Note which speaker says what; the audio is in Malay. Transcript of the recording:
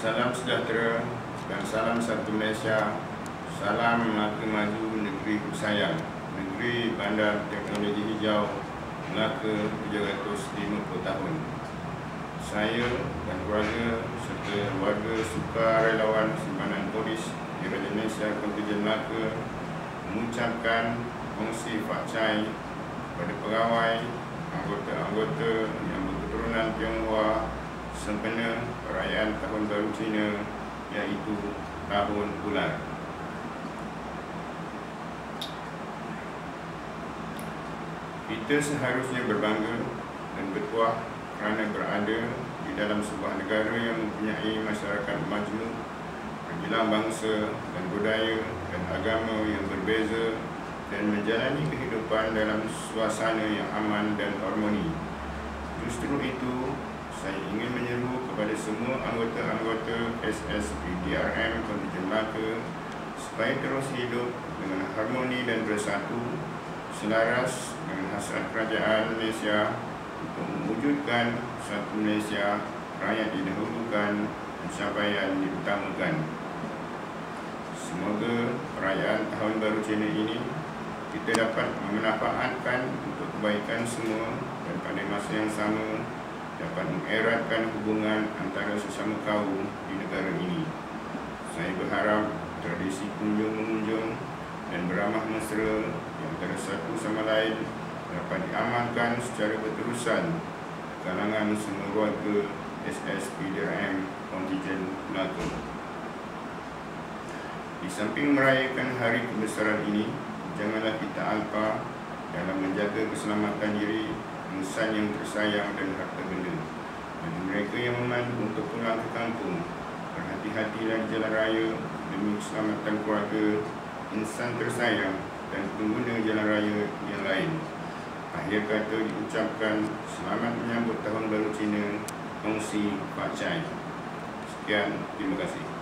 Speaker 1: Salam sejahtera dan salam satu Malaysia. Salam Melaka Maju Negeri Ku Sayang. Negeri Bandar Teknologi Hijau Melaka 750 tahun. Saya dan keluarga serta warga sukarelawan simpanan polis di Raja Malaysia Kontijen Melaka mengucapkan kongsi Pak Chai kepada pegawai, anggota-anggota yang berketurunan Tionghoa sempena perayaan Tahun Baru Cina iaitu Tahun Bulan. Kita seharusnya berbangga dan bertuah kerana berada di dalam sebuah negara yang mempunyai masyarakat majmuk, menjelang bangsa dan budaya dan agama yang berbeza dan menjalani kehidupan dalam suasana yang aman dan harmoni. Justru itu, saya ingin menyeru kepada semua anggota-anggota SSPDRM Kontijen Melaka supaya terus hidup dengan harmoni dan bersatu selaras dengan hasrat kerajaan Malaysia untuk mewujudkan satu Malaysia rakyat didahulukan pencapaian diutamakan. Semoga perayaan Tahun Baru Cina ini kita dapat memanfaatkan untuk kebaikan semua dan pada masa yang sama dapat mengeratkan hubungan antara sesama kaum di negara ini. Saya berharap tradisi kunjung-mengunjung dan beramah mesra yang antara satu sama lain dapat diamalkan secara berterusan kalangan semua warga SSPDRM Kontijen Melaka. Di samping merayakan hari kebesaran ini, janganlah kita alpa dalam menjaga keselamatan diri, insan yang tersayang dan harta benda. Bagi mereka yang memandu untuk pulang ke kampung, berhati-hatilah jalan raya demi keselamatan keluarga, insan tersayang dan pengguna jalan raya yang lain. Akhir kata diucapkan selamat menyambut tahun baru Cina, kongsi Pak Chai. Sekian, terima kasih.